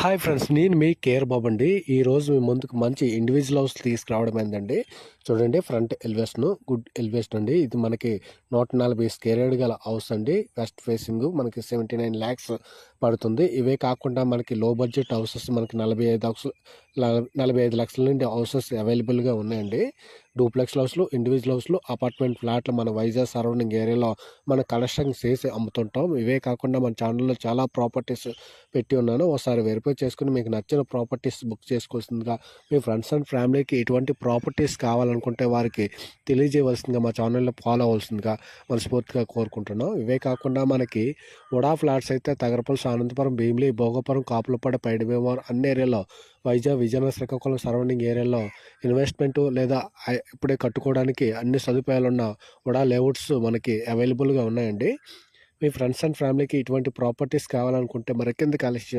Hi friends నేను మీ care బాబు అండి. ఈరోజు మీ ముందుకు మంచి ఇండివిజువల్ హౌస్ తీసుకురావడం ఏంటండి చూడండి ఫ్రంట్ ఎలివేషన్ గుడ్ ఎలివేషన్ అండి ఇది మనకి నూట నలభై స్కేరేడ్ గల హౌస్ అండి. వెస్ట్ ఫేసింగ్ మనకి సెవెంటీ నైన్ ల్యాక్స్ పడుతుంది. ఇవే కాకుండా మనకి లో బడ్జెట్ హౌసెస్ మనకి నలభై ఐదు హౌస్ నలభై ఐదు లక్షల నుండి హౌసెస్ అవైలబుల్గా ఉన్నాయండి. డూప్లెక్స్ హౌస్లు ఇండివిజువల్ హౌస్లు అపార్ట్మెంట్ ఫ్లాట్లు మన వైజాగ్ సరౌండింగ్ ఏరియాలో మన కలెక్షన్ చేసి అమ్ముతుంటాం. ఇవే కాకుండా మన ఛానల్లో చాలా ప్రాపర్టీస్ పెట్టి ఉన్నాను. ఒకసారి వెరిఫై చేసుకుని మీకు నచ్చిన ప్రాపర్టీస్ బుక్ చేసుకోవాల్సిందిగా మీ ఫ్రెండ్స్ అండ్ ఫ్యామిలీకి ఎటువంటి ప్రాపర్టీస్ కావాలనుకుంటే వారికి తెలియజేయవలసిందిగా మా ఛానల్లో ఫాలో అవ్వాల్సిందిగా మనస్ఫూర్తిగా కోరుకుంటున్నాం. ఇవే కాకుండా మనకి ఉడా ఫ్లాట్స్ అయితే తగరపల్లి అనంతపురం భీమిలి భోగపురం కాపులపాడ పైడిభీమవరం అన్ని ఏరియాలో వైజాగ్ విజయనగరం శ్రీకాకుళం సరౌండింగ్ ఏరియాలో ఇన్వెస్ట్మెంట్ లేదా ఇప్పుడే కట్టుకోవడానికి అన్ని సదుపాయాలు ఉన్న ఉడా లేఅవుట్స్ మనకి అవైలబుల్గా ఉన్నాయండి. మీ ఫ్రెండ్స్ అండ్ ఫ్యామిలీకి ఇటువంటి ప్రాపర్టీస్ కావాలనుకుంటే మరి కింద కలిసి